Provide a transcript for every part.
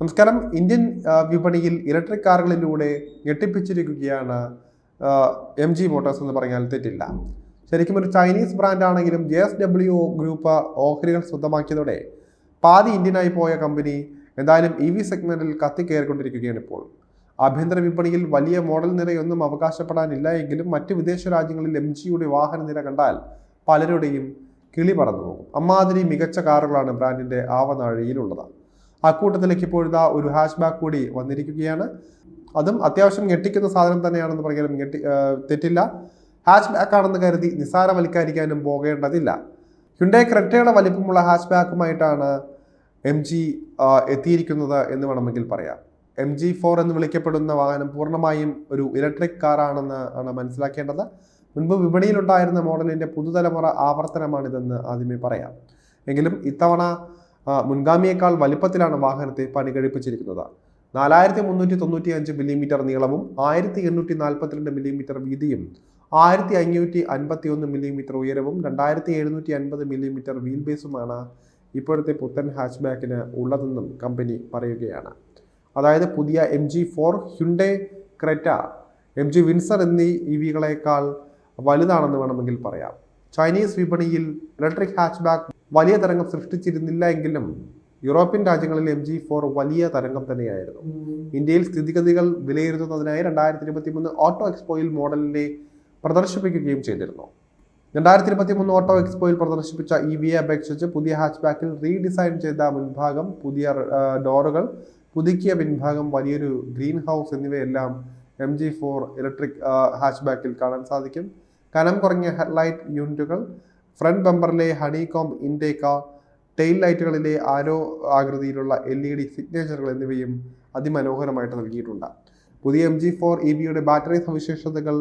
നമസ്കാരം. ഇന്ത്യൻ വിപണിയിൽ ഇലക്ട്രിക് കാറുകളിലൂടെ ഞെട്ടിപ്പിച്ചിരിക്കുകയാണ് എം ജി മോട്ടോഴ്സ് എന്ന് പറഞ്ഞാൽ തെറ്റില്ല. ശരിക്കും ഒരു ചൈനീസ് ബ്രാൻഡാണെങ്കിലും ജെ എസ് ഡബ്ല്യു ഗ്രൂപ്പ് ഓഹരികൾ സ്വന്തമാക്കിയതോടെ പാതി ഇന്ത്യനായി പോയ കമ്പനി എന്തായാലും ഇ വി സെഗ്മെന്റിൽ കത്തിക്കയറിക്കൊണ്ടിരിക്കുകയാണ് ഇപ്പോൾ. ആഭ്യന്തര വിപണിയിൽ വലിയ മോഡൽ നിരയൊന്നും അവകാശപ്പെടാനില്ല എങ്കിലും മറ്റ് വിദേശ രാജ്യങ്ങളിൽ എം ജിയുടെ വാഹന നിര കണ്ടാൽ പലരുടെയും കിളി പറന്നു പോകും അമ്മാതിരി മികച്ച കാറുകളാണ് ബ്രാൻഡിന്റെ ആവനാഴിയിലുള്ളത്. അക്കൂട്ടത്തിലേക്ക് ഇപ്പോഴത്തെ ഒരു ഹാഷ് ബാക്ക് കൂടി വന്നിരിക്കുകയാണ്. അതും അത്യാവശ്യം ഞെട്ടിക്കുന്ന സാധനം തന്നെയാണെന്ന് പറഞ്ഞാലും ഞെട്ടി തെറ്റില്ല. ഹാഷ് ബാക്ക് ആണെന്ന് കരുതി നിസ്സാരവൽക്കരിക്കാനും പോകേണ്ടതില്ല. ഹ്യുണ്ടേ ക്രെറ്റയുടെ വലിപ്പമുള്ള ഹാഷ് ബാക്കുമായിട്ടാണ് എം ജി എത്തിയിരിക്കുന്നത് എന്ന് വേണമെങ്കിൽ പറയാം. എം ജി ഫോർ എന്ന് വിളിക്കപ്പെടുന്ന വാഹനം പൂർണമായും ഒരു ഇലക്ട്രിക് കാറാണെന്ന് ആണ് മനസ്സിലാക്കേണ്ടത്. മുൻപ് വിപണിയിലുണ്ടായിരുന്ന മോഡലിന്റെ പുതുതലമുറ ആവർത്തനമാണിതെന്ന് ആദ്യമേ പറയാം. എങ്കിലും ഇത്തവണ മുൻഗാമിയേക്കാൾ വലിപ്പത്തിലാണ് വാഹനത്തെ പണി കഴിപ്പിച്ചിരിക്കുന്നത് നാലായിരത്തി മുന്നൂറ്റി തൊണ്ണൂറ്റി അഞ്ച് മില്ലിമീറ്റർ നീളവും ആയിരത്തി എണ്ണൂറ്റി നാൽപ്പത്തിരണ്ട് മില്ലിമീറ്റർ വീതിയും ആയിരത്തി അഞ്ഞൂറ്റി അൻപത്തി ഒന്ന് മില്ലിമീറ്റർ ഉയരവും രണ്ടായിരത്തി എഴുന്നൂറ്റി അൻപത് മില്ലിമീറ്റർ വീൽ ബേസുമാണ് ഇപ്പോഴത്തെ പുത്തൻ ഹാച്ച് ബാക്കിന് ഉള്ളതെന്നും കമ്പനി പറയുകയാണ്. അതായത് പുതിയ M G four Hyundai Creta M G Windsor എന്നീ ഇ വികളേക്കാൾ വലുതാണെന്ന് വേണമെങ്കിൽ പറയാം. ചൈനീസ് വിപണിയിൽ ഇലക്ട്രിക് ഹാച്ച് ബാക്ക് വലിയ തരംഗം സൃഷ്ടിച്ചിരുന്നില്ല എങ്കിലും യൂറോപ്യൻ രാജ്യങ്ങളിൽ എം ജി ഫോർ വലിയ തരംഗം തന്നെയായിരുന്നു. ഇന്ത്യയിൽ സ്ഥിതിഗതികൾ വിലയിരുത്തുന്നതിനായി രണ്ടായിരത്തി ഇരുപത്തി മൂന്ന് ഓട്ടോ എക്സ്പോയിൽ മോഡലിനെ പ്രദർശിപ്പിക്കുകയും ചെയ്തിരുന്നു. രണ്ടായിരത്തി ഇരുപത്തി മൂന്ന് ഓട്ടോ എക്സ്പോയിൽ പ്രദർശിപ്പിച്ച ഇ വിയെ അപേക്ഷിച്ച് പുതിയ ഹാച്ച് ബാക്കിൽ റീഡിസൈൻ ചെയ്ത മുൻഭാഗം പുതിയ ഡോറുകൾ പുതുക്കിയ പിൻഭാഗം വലിയൊരു ഗ്രീൻ ഹൗസ് എന്നിവയെല്ലാം M G four electric hatch ബാക്കിൽ കാണാൻ സാധിക്കും. കനം കുറഞ്ഞ ഹെഡ്ലൈറ്റ് യൂണിറ്റുകൾ ഫ്രണ്ട് ബമ്പറിലെ ഹണികോം ഇൻഡേക്ക ടെയിൽ ലൈറ്റുകളിലെ ആരോ ആകൃതിയിലുള്ള എൽ ഇ ഡി സിഗ്നേച്ചറുകൾ എന്നിവയും അതിമനോഹരമായിട്ട് നൽകിയിട്ടുണ്ട്. പുതിയ എം ജി ഫോർ ഇ ബിയുടെ ബാറ്ററി സവിശേഷതകൾ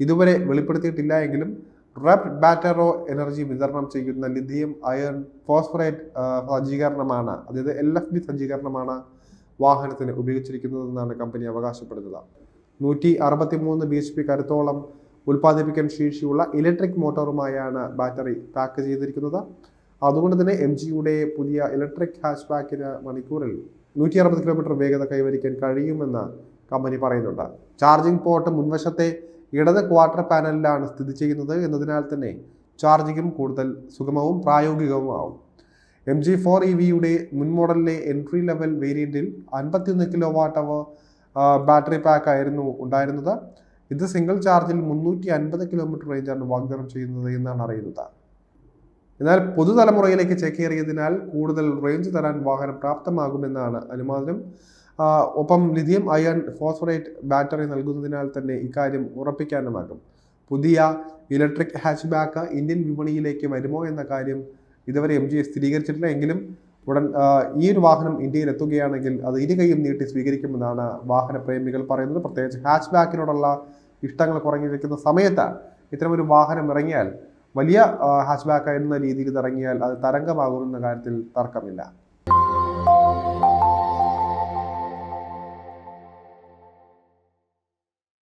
ഇതുവരെ വെളിപ്പെടുത്തിയിട്ടില്ല എങ്കിലും റെപ്ഡ് ബാറ്ററോ എനർജി വിതരണം ചെയ്യുന്ന ലിഥിയം അയൺ ഫോസ്ഫറേറ്റ് സജ്ജീകരണമാണ് അതായത് എൽ എഫ് ബി സജ്ജീകരണമാണ് വാഹനത്തിന് ഉപയോഗിച്ചിരിക്കുന്നതെന്നാണ് കമ്പനി അവകാശപ്പെടുന്നത്. നൂറ്റി അറുപത്തി മൂന്ന് ബി എച്ച് പി കരുത്തോളം ഉൽപ്പാദിപ്പിക്കാൻ ശേഷിയുള്ള ഇലക്ട്രിക് മോട്ടോറുമായാണ് ബാറ്ററി പാക്ക് ചെയ്തിരിക്കുന്നത്. അതുകൊണ്ട് തന്നെ എം ജിയുടെ പുതിയ ഇലക്ട്രിക് ഹാച്ച് ബാക്കിന് മണിക്കൂറിൽ നൂറ്റി അറുപത് കിലോമീറ്റർ വേഗത കൈവരിക്കാൻ കഴിയുമെന്ന് കമ്പനി പറയുന്നുണ്ട്. ചാർജിംഗ് പോർട്ട് മുൻവശത്തെ ഇടത് ക്വാർട്ടർ പാനലിലാണ് സ്ഥിതി ചെയ്യുന്നത്. എന്നതിനാൽ തന്നെ ചാർജിങ്ങും കൂടുതൽ സുഗമവും പ്രായോഗികവുമാവും. എം ജി ഫോർ ഇ വിയുടെ മുൻ മോഡലിലെ എൻട്രി ലെവൽ വേരിയന്റിൽ അൻപത്തിയൊന്ന് kilo watt hour battery pack ആയിരുന്നു ഉണ്ടായിരുന്നത്. ഇത് സിംഗിൾ ചാർജിൽ മുന്നൂറ്റി അൻപത് കിലോമീറ്റർ റേഞ്ചാണ് വാഗ്ദാനം ചെയ്യുന്നത് എന്നാണ് അറിയുന്നത്. എന്നാൽ പുതുതലമുറയിലേക്ക് ചേക്കേറിയതിനാൽ കൂടുതൽ റേഞ്ച് തരാൻ വാഹനം പ്രാപ്തമാകുമെന്നാണ് അനുമാനം. ഒപ്പം ലിഥിയം അയൺ ഫോസ്ഫറേറ്റ് ബാറ്ററി നൽകുന്നതിനാൽ തന്നെ ഇക്കാര്യം ഉറപ്പിക്കാനുമാകും. പുതിയ ഇലക്ട്രിക് ഹാച്ച് ബാക്ക് ഇന്ത്യൻ വിപണിയിലേക്ക് വരുമോ എന്ന കാര്യം ഇതുവരെ എം ജി സ്ഥിരീകരിച്ചിട്ടില്ല. എങ്കിലും ഉടൻ ഈ ഒരു വാഹനം ഇന്ത്യയിൽ എത്തുകയാണെങ്കിൽ അത് ഇരുകൈയും നീട്ടി സ്വീകരിക്കുമെന്നാണ് വാഹന പ്രേമികൾ പറയുന്നത്. പ്രത്യേകിച്ച് ഹാച്ച് ബാക്കിനോടുള്ള ഇഷ്ടങ്ങൾ കുറഞ്ഞിരിക്കുന്ന സമയത്ത് ഇത്തരമൊരു വാഹനം ഇറങ്ങിയാൽ വലിയ ഹാച്ച്ബാക്ക് എന്ന രീതിയിൽ ഇറങ്ങിയാൽ അത് തരംഗമാകുമെന്ന കാര്യത്തിൽ തർക്കമില്ല.